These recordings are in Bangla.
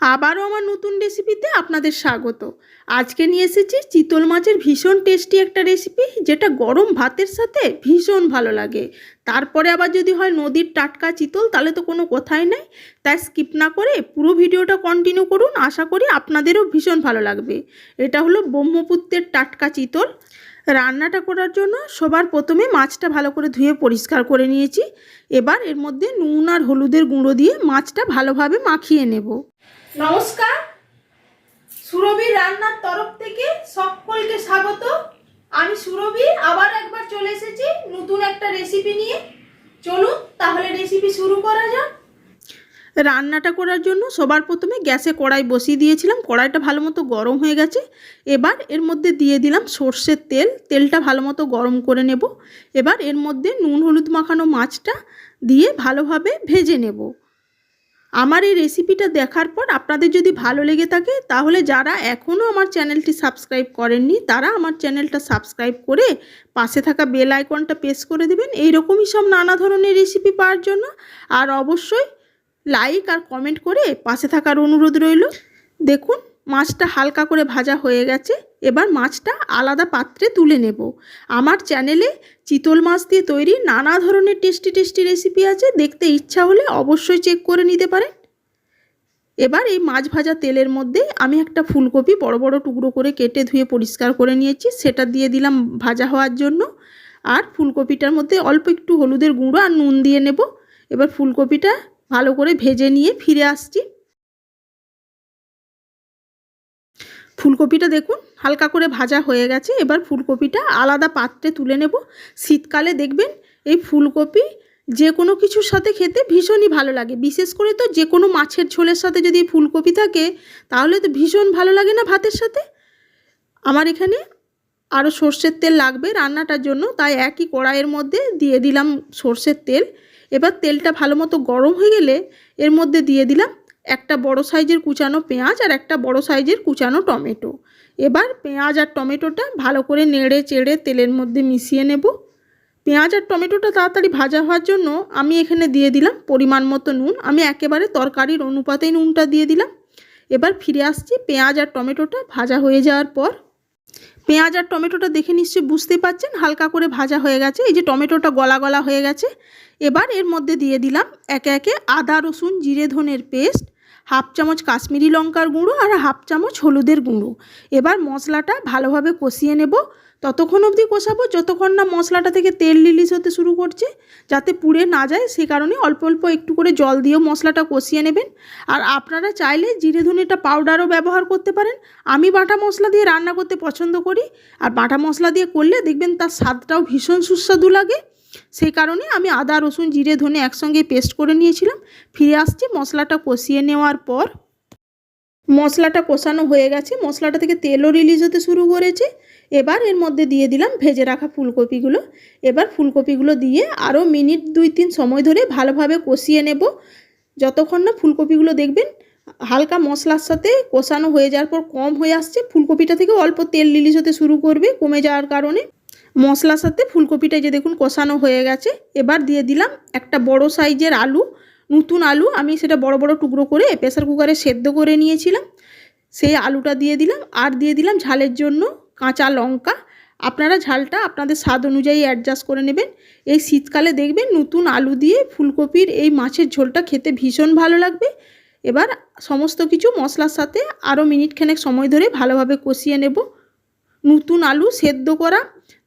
আবারও আমার নতুন রেসিপিতে আপনাদের স্বাগত। আজকে নিয়ে এসেছি চিতল মাছের ভীষণ টেস্টি একটা রেসিপি, যেটা গরম ভাতের সাথে ভীষণ ভালো লাগে। তারপরে আবার যদি হয় নদীর টাটকা চিতল, তাহলে তো কোনো কথাই নাই। তাই স্কিপ না করে পুরো ভিডিওটা কন্টিনিউ করুন। আশা করি আপনাদেরও ভীষণ ভালো লাগবে। এটা হলো ব্রহ্মপুত্রের টাটকা চিতল। রান্নাটা করার জন্য সবার প্রথমে মাছটা ভালো করে ধুয়ে পরিষ্কার করে নিয়েছি। এবার এর মধ্যে নুন আর হলুদের গুঁড়ো দিয়ে মাছটা ভালোভাবে মাখিয়ে নেব। নমস্কার। সুরভি রান্নার তরফ থেকে সকলকে স্বাগত। আমি সুরভি, আবার একবার চলে এসেছি নতুন একটা রেসিপি নিয়ে। চলুন, তাহলে রেসিপি শুরু করা যাক। রান্নাটা করার জন্য সবার প্রথমে গ্যাসে কড়াই বসিয়ে দিয়েছিলাম। কড়াইটা ভালো মতো গরম হয়ে গেছে। এবার এর মধ্যে দিয়ে দিলাম সর্ষের তেল। তেলটা ভালো মতো গরম করে নেব। এবার এর মধ্যে নুন, হলুদ মাখানো মাছটা দিয়ে ভালোভাবে ভেজে নেব। আমার এই রেসিপিটা দেখার পর আপনাদের যদি ভালো লেগে থাকে, তাহলে যারা এখনও আমার চ্যানেলটি সাবস্ক্রাইব করেননি, তারা আমার চ্যানেলটা সাবস্ক্রাইব করে পাশে থাকা বেল আইকনটা প্রেস করে দেবেন। এইরকমই সব নানা ধরনের রেসিপি পাওয়ার জন্য। আর অবশ্যই লাইক আর কমেন্ট করে পাশে থাকার অনুরোধ রইল। দেখুন, মাছটা হালকা করে ভাজা হয়ে গেছে। এবার মাছটা আলাদা পাত্রে তুলে নেব। আমার চ্যানেলে চিতল মাছ দিয়ে তৈরি নানা ধরনের টেস্টি টেস্টি রেসিপি আছে। দেখতে ইচ্ছা হলে অবশ্যই চেক করে নিতে পারেন। এবার এই মাছ ভাজা তেলের মধ্যে আমি একটা ফুলকপি বড় বড় টুকরো করে কেটে ধুয়ে পরিষ্কার করে নিয়েছি। সেটা দিয়ে দিলাম ভাজা হওয়ার জন্য। আর ফুলকপিটার মধ্যে অল্প একটু হলুদের গুঁড়ো আর নুন দিয়ে নেব। এবার ফুলকপিটা ভালো করে ভেজে নিয়ে ফিরে আসছি। ফুলকপিটা দেখুন, হালকা করে ভাজা হয়ে গেছে। এবার ফুলকপিটা আলাদা পাত্রে তুলে নেব। শীতকালে দেখবেন এই ফুলকপি যে কোনো কিছুর সাথে খেতে ভীষণই ভালো লাগে। বিশেষ করে তো যে কোনো মাছের ঝোলের সাথে যদি ফুলকপি থাকে, তাহলে তো ভীষণ ভালো লাগে না ভাতের সাথে? আমার এখানে আরও সর্ষের তেল লাগবে রান্নাটার জন্য, তাই একই কড়াইয়ের মধ্যে দিয়ে দিলাম সর্ষের তেল। এবার তেলটা ভালো মতো গরম হয়ে গেলে এর মধ্যে দিয়ে দিলাম একটা বড় সাইজের কুচানো পেঁয়াজ আর একটা বড় সাইজের কুচানো টমেটো। এবার পেঁয়াজ আর টমেটোটা ভালো করে নেড়ে চেড়ে তেলের মধ্যে মিশিয়ে নেব। পেঁয়াজ আর টমেটোটা তাড়াতাড়ি ভাজা হওয়ার জন্য আমি এখানে দিয়ে দিলাম পরিমাণ মতো নুন। আমি একেবারে তরকারির অনুপাতেই নুনটা দিয়ে দিলাম। এবার ফিরে আসছি পেঁয়াজ আর টমেটোটা ভাজা হয়ে যাওয়ার পর পেঁয়াজ আর টমেটোটা দেখে নিশ্চয়ই বুঝতে পারছেন, হালকা করে ভাজা হয়ে গেছে। এই যে টমেটোটা গলা গলা হয়ে গেছে, এবার এর মধ্যে দিয়ে দিলাম একে একে আদা, রসুন, জিরে, ধনের পেস্ট হাফ চামচ কাশ্মীরি লঙ্কার গুঁড়ো আর হাফ চামচ হলুদের গুঁড়ো। এবার মশলাটা ভালোভাবে কষিয়ে নেব। ততক্ষণ অবধি কষাবো। যতক্ষণ না মশলাটা থেকে তেল রিলিজ হতে শুরু করছে, যাতে পুড়ে না যায়, সে কারণে অল্প অল্প একটু করে জল দিয়েও মশলাটা কষিয়ে নেবেন। আর আপনারা চাইলে জিরে ধনেটা পাউডারও ব্যবহার করতে পারেন। আমি বাটা মশলা দিয়ে রান্না করতে পছন্দ করি। আর বাটা মশলা দিয়ে করলে দেখবেন তার স্বাদটাও ভীষণ সুস্বাদু লাগে। সেই কারণে আমি আদা, রসুন, জিরে, ধনে একসঙ্গে পেস্ট করে নিয়েছিলাম। ফিরে আসছি, মশলাটা কষিয়ে নেওয়ার পর। মশলাটা কষানো হয়ে গেছে। মশলাটা থেকে তেলও রিলিজ হতে শুরু করেছে। এবার এর মধ্যে দিয়ে দিলাম ভেজে রাখা ফুলকপিগুলো। এবার ফুলকপিগুলো দিয়ে আরও মিনিট দুই তিন সময় ধরে ভালোভাবে কষিয়ে নেব। যতক্ষণ না ফুলকপিগুলো দেখবেন, হালকা মশলার সাথে কষানো হয়ে যাওয়ার পর কম হয়ে আসছে। ফুলকপিটা থেকে অল্প তেল রিলিজ হতে শুরু করবে কমে যাওয়ার কারণে। মশলার সাথে ফুলকপিটা যে দেখুন কষানো হয়ে গেছে। এবার দিয়ে দিলাম একটা বড় সাইজের আলু। নতুন আলু, আমি সেটা বড় বড় টুকরো করে প্রেসার কুকারে সেদ্ধ করে নিয়েছিলাম। সেই আলুটা দিয়ে দিলাম আর দিয়ে দিলাম ঝালের জন্য কাঁচা লঙ্কা। আপনারা ঝালটা আপনাদের স্বাদ অনুযায়ী অ্যাডজাস্ট করে নেবেন। এই শীতকালে দেখবেন নতুন আলু দিয়ে ফুলকপির এই মাছের ঝোলটা খেতে ভীষণ ভালো লাগবে। এবার সমস্ত কিছু মশলার সাথে আরও মিনিটখানেক সময় ধরে ভালোভাবে কষিয়ে নেব। নতুন আলু সেদ্ধ করা।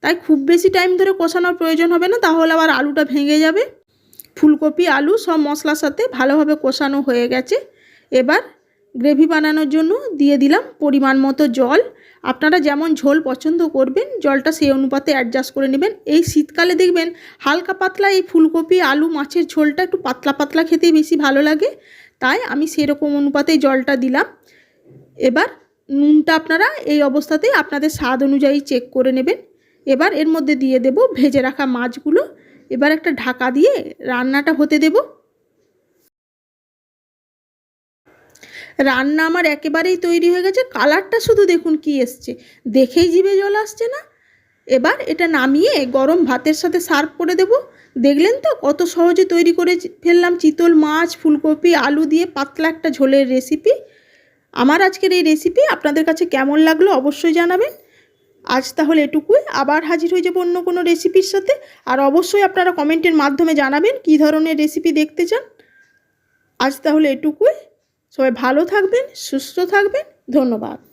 তাই খুব বেশি টাইম ধরে কষানোর প্রয়োজন হবে না, তাহলে আবার আলুটা ভেঙে যাবে। ফুলকপি, আলু সব মশলার সাথে ভালোভাবে কষানো হয়ে গেছে। এবার গ্রেভি বানানোর জন্য দিয়ে দিলাম পরিমাণ মতো জল। আপনারা যেমন ঝোল পছন্দ করবেন, জলটা সেই অনুপাতে অ্যাডজাস্ট করে নেবেন। এই শীতকালে দেখবেন হালকা পাতলা এই ফুলকপি, আলু, মাছের ঝোলটা একটু পাতলা পাতলা খেতেই বেশি ভালো লাগে। তাই আমি সেরকম অনুপাতেই জলটা দিলাম। এবার নুনটা আপনারা এই অবস্থাতেই আপনাদের স্বাদ অনুযায়ী চেক করে নেবেন। এবার এর মধ্যে দিয়ে দেব ভেজে রাখা মাছগুলো। এবার একটা ঢাকা দিয়ে রান্নাটা হতে দেব। রান্না আমার একেবারেই তৈরি হয়ে গেছে। কালারটা শুধু দেখুন কি এসছে। দেখেই জিভে জল আসছে না। এবার এটা নামিয়ে গরম ভাতের সাথে সার্ভ করে দেব। দেখলেন তো কত সহজে তৈরি করে ফেললাম। চিতল মাছ, ফুলকপি, আলু দিয়ে পাতলা একটা ঝোলের রেসিপি আমার আজকের এই রেসিপি আপনাদের কাছে কেমন লাগল অবশ্যই জানাবেন। আজ তাহলে এটুকুই। আবার হাজির হয়ে যাব অন্য কোনো রেসিপির সাথে। আর অবশ্যই আপনারা কমেন্টের মাধ্যমে জানাবেন কি ধরনের রেসিপি দেখতে চান। আজ তাহলে এটুকুই। সবাই ভালো থাকবেন, সুস্থ থাকবেন। ধন্যবাদ।